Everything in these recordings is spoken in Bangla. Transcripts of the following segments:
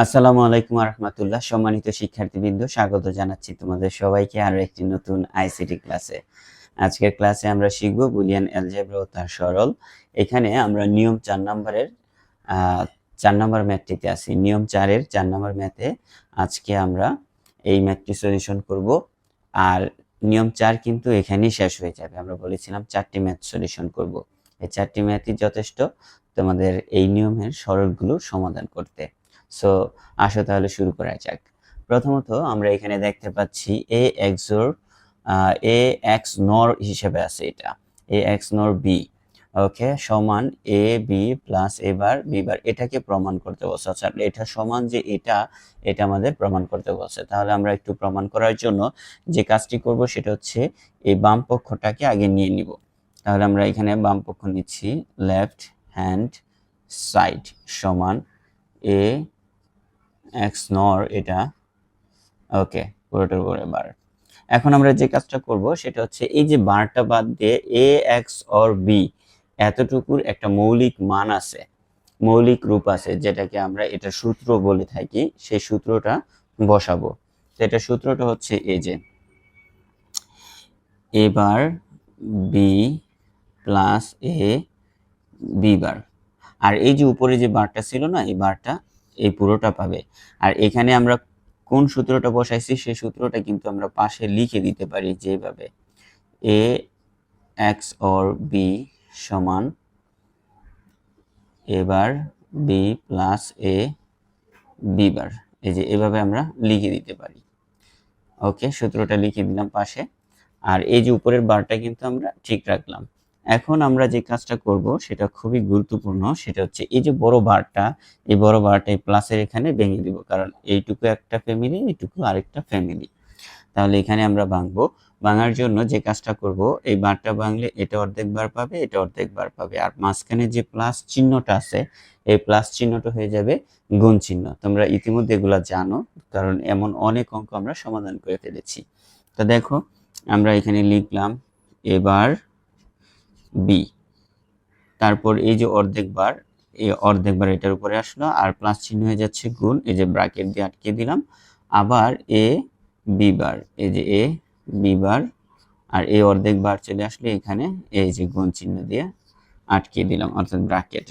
আসসালামু আলাইকুম রহমতুল্লাহ সম্মানিত শিক্ষার্থীবৃন্দ, স্বাগত জানাচ্ছি তোমাদের সবাইকে আরও একটি নতুন আইসিটি ক্লাসে আজকের ক্লাসে আমরা শিখব বুলিয়ান অ্যালজেব্রা ও তার সরল। এখানে আমরা নিয়ম চার নম্বরের চার নম্বর ম্যাথটিতে আছি। নিয়ম চারের চার নম্বর ম্যাথে আজকে আমরা এই ম্যাথটি সলিউশন করব। আর নিয়ম চার কিন্তু এখানেই শেষ হয়ে যাবে। আমরা বলেছিলাম চারটি ম্যাথ সলিউশন করব। এই চারটি ম্যাথই যথেষ্ট তোমাদের এই নিয়মের সরলগুলো সমাধান করতে। সো আসো তাহলে শুরু করা যাক। প্রথমত আমরা এখানে দেখতে পাচ্ছি এ এক্সোর এ এক্স নর হিসেবে আছে এটা। এ এক্স নর বি ওকে সমান A B plus A bar B bar এটাকে প্রমাণ করতে বলছে। আচ্ছা এটা সমান যে এটা এটা আমাদের প্রমাণ করতে বলছে। তাহলে আমরা একটু প্রমাণ করার জন্য যে কাজটি করব সেটা হচ্ছে এই বাম পক্ষটাকে আগে নিয়ে নিব। তাহলে আমরা এখানে বাম পক্ষ নিচ্ছি লেফট হ্যান্ড সাইড সমান এ এক্স নর এটা। ওকে পুরোটার উপরে বার এখন আমরা যে কাজটা করব সেটা হচ্ছে এই যে বারটা বাদ দিয়ে এ এক্স অর বি এতটুকুর একটা মৌলিক মান আছে, মৌলিক রূপ আছে, যেটাকে আমরা এটা সূত্র বলে থাকি, সেই সূত্রটা বসাবো। এটা সূত্রটা হচ্ছে এই যে A bar B plus A B bar আর এই যে উপরে যে বারটা ছিল না, এই বারটা এই পুরোটা পাবে। আর এখানে আমরা কোন সূত্রটা বসাইছি, সেই সূত্রটা কিন্তু আমরা পাশে লিখে দিতে পারি যেভাবে। এ এক্স অর বি সমান এবার B plus A B bar এই যে এভাবে আমরা লিখে দিতে পারি। ওকে সূত্রটা লিখে দিলাম পাশে। আর এই যে উপরের বারটা কিন্তু আমরা ঠিক রাখলাম। এখন আমরা যে কাজটা করব, সেটা খুবই গুরুত্বপূর্ণ, সেটা হচ্ছে এই যে বড় বারটা, এই বড় বারটা এই প্লাসের এখানে ভেঙে দিব, কারণ এইটুকু একটা ফ্যামিলি এইটুকু আরেকটা ফ্যামিলি তাহলে এখানে আমরা ভাঙবো। ভাঙার জন্য যে কাজটা করব, এই বারটা ভাঙলে এটা অর্ধেক বার পাবে, এটা অর্ধেক বার পাবে। আর মাঝখানে যে প্লাস চিহ্নটা আছে, এই প্লাস চিহ্নটা হয়ে যাবে গুণ চিহ্ন। তোমরা ইতিমধ্যে এগুলা জানো, কারণ এমন অনেক অঙ্ক আমরা সমাধান করে ফেলেছি। তো দেখো, আমরা এখানে লিখলাম, এবার বি তারপর এই যে অর্ধেক বার, এই অর্ধেক বার এটার উপরে আসলো, আর প্লাস চিহ্ন হয়ে যাচ্ছে গুণ, এই যে ব্র্যাকেট দিয়ে আটকে দিলাম। আবার এ বি বার, এই যে এ বি বার, আর এই অর্ধেক বার চলে আসলে এখানে, এই যে গুণ চিহ্ন দিয়ে আটকে দিলাম, অর্থাৎ ব্র্যাকেট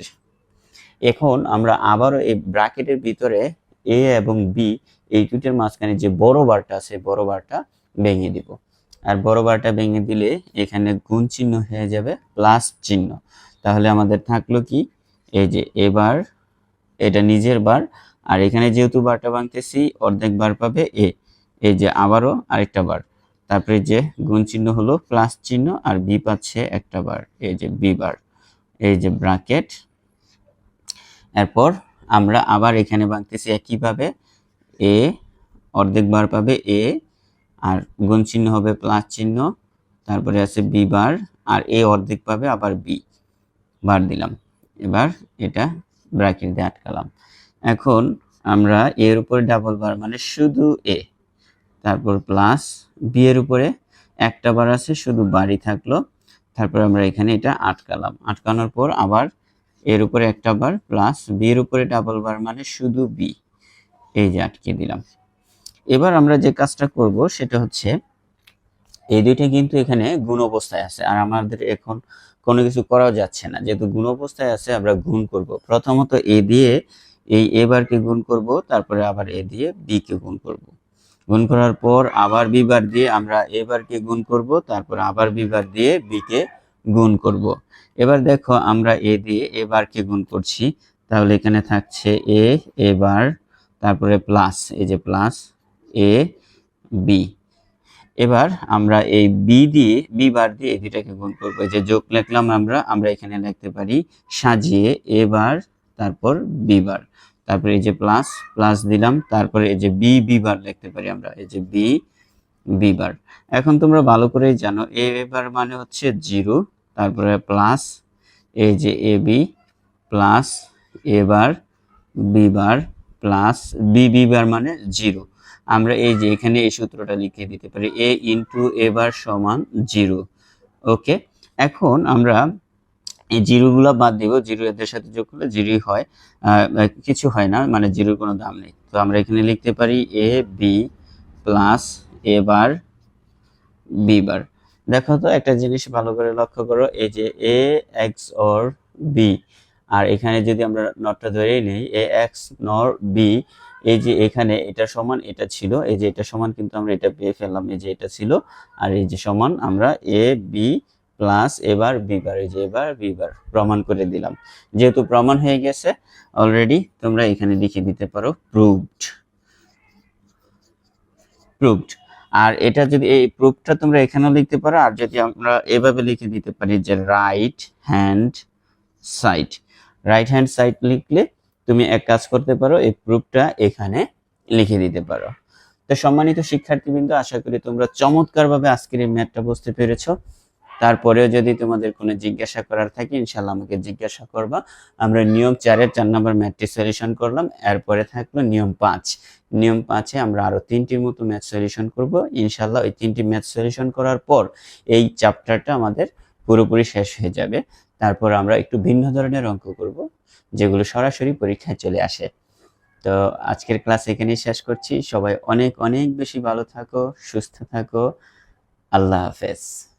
এখন আমরা আবারও এই ব্র্যাকেটের ভিতরে এ এবং বি এই দুটোর মাঝখানে যে বড় বারটা আছে, বড় বারটা ভেঙে দিব। আর বড় বারটা ভেঙে দিলে এখানে গুণ চিহ্ন হয়ে যাবে প্লাস চিহ্ন। তাহলে আমাদের থাকল কি? এই যে এবার এটা নিজের বার, আর এখানে যেহেতু বারটা ভাঙতেছি, অর্ধেক বার পাবে এ। এই যে আবারও আরেকটা বার। তারপরে যে গুণ চিহ্ন হলো প্লাস চিহ্ন, আর বি পাচ্ছে একটা বার। এই যে বি বার। এই যে ব্রাকেট এরপর আমরা আবার এখানে ভাঙতেছি একইভাবে। এ, অর্ধেক বার পাবে এ আর গুণ চিহ্ন হবে প্লাস চিহ্ন, তারপরে আছে বি বার আর এ অর্ধেক পাবে, আবার বি বার দিলাম। এবার এটা ব্র্যাকেট দিয়ে আটকালাম। এখন আমরা এর উপরে ডাবল বার মানে শুধু এ তারপর প্লাস বি এর উপরে একটা বার আছে, শুধু বাড়ি থাকল। তারপর আমরা এখানে এটা আটকালাম। আটকানোর পর আবার এর উপরে একটা বার প্লাস বি এর উপরে ডাবল বার মানে শুধু বি এই যে আটকে দিলাম। এবার আমরা যে কাজটা করব সেটা হচ্ছে এই দুইটা কিন্তু এখানে গুণ অবস্থায় আছে, আর আমাদের এখন কোনো কিছু করাও যাচ্ছে না। যেহেতু গুণ অবস্থায় আছে, আমরা গুণ করব। প্রথমত এ দিয়ে এই এ গুণ করব, তারপরে আবার এ দিয়ে বি কে গুণ করব। গুণ করার পর আবার বি বার দিয়ে আমরা এ গুণ করব, তারপর আবার বি বার দিয়ে বি কে গুণ করব। এবার দেখো আমরা এ দিয়ে এ গুণ করছি, তাহলে এখানে থাকছে এ এ বার, তারপরে প্লাস, এই যে প্লাস এ বি এবার আমরা এই বি দিয়ে বি বার দিয়ে এই দুটাকে গুণ করব। যে যোগ লিখলাম আমরা আমরা এখানে লিখতে পারি সাজিয়ে এ বার, তারপর বি বার। তারপরে এই যে প্লাস প্লাস দিলাম, তারপরে এই যে বি বি বার লিখতে পারি আমরা। এই যে বি বি বার। এখন তোমরা ভালো করেই জানো এ বার মানে হচ্ছে জিরো, তারপরে প্লাস এই যে A B plus A bar B bar plus B B bar মানে জিরো। আমরা এই যে এখানে এই সূত্রটা লিখে দিতে পারি এ ইন্টু এ বার সমান জিরো ওকে এখন আমরা এই জিরোগুলো বাদ দিব জিরো এদের সাথে যোগ করলে জিরোই হয়। কিছু হয় না মানে জিরোর কোনো দাম নেই। তো আমরা এখানে লিখতে পারি A B plus A bar B bar দেখো তো, একটা জিনিস ভালো করে লক্ষ্য করো, এই যে এ এক্স অর বি আর এখানে যদি আমরা নটটা ধরে নিই এ এক্স নর বি এই যে এখানে এটা সমান, এটা ছিল। এই যে এটা সমান কিন্তু আমরা এটা পেয়ে ফেললাম, এই যে এটা ছিল। আর এই যে সমান আমরা এ, বি প্লাস এবার বি বার, এই যে এবার বি বার প্রমাণ করে দিলাম। যেহেতু প্রমাণ হয়ে গেছে অলরেডি তোমরা এখানে লিখে দিতে পারো প্রুভড প্রুভড আর এটা যদি এই প্রুফটা তোমরা এখানেও লিখতে পারো, আর যদি আমরা এভাবে লিখে দিতে পারি যে right hand side right hand side লিখলে তুমি এক কাজ করতে পারো, এই প্রুফটা এখানে লিখে দিতে পারো। তো সম্মানিত শিক্ষার্থীবৃন্দ, আশা করি তোমরা চমৎকারভাবে আজকের এই ম্যাথটা বুঝতে পেরেছ। তারপরেও যদি তোমাদের কোনো জিজ্ঞাসা করার থাকে ইনশাল্লাহ আমাকে জিজ্ঞাসা করবা। আমরা নিয়ম চারের চার নম্বর ম্যাথটি সলিউশন করলাম, এরপরে থাকল নিয়ম পাঁচ। নিয়ম পাঁচে আমরা আরও তিনটির মতো ম্যাথ সলিউশন করব। ইনশাল্লাহ ওই তিনটি ম্যাথ সলিউশন করার পর এই চ্যাপ্টারটা আমাদের পুরোপুরি শেষ হয়ে যাবে। তারপর আমরা একটু ভিন্ন ধরনের অঙ্ক করব। যেগুলো সরাসরি পরীক্ষায় চলে আসে। তো আজকের ক্লাস এখানেই শেষ করছি। সবাই অনেক অনেক বেশি ভালো থাকো, সুস্থ থাকো। আল্লাহ হাফেজ।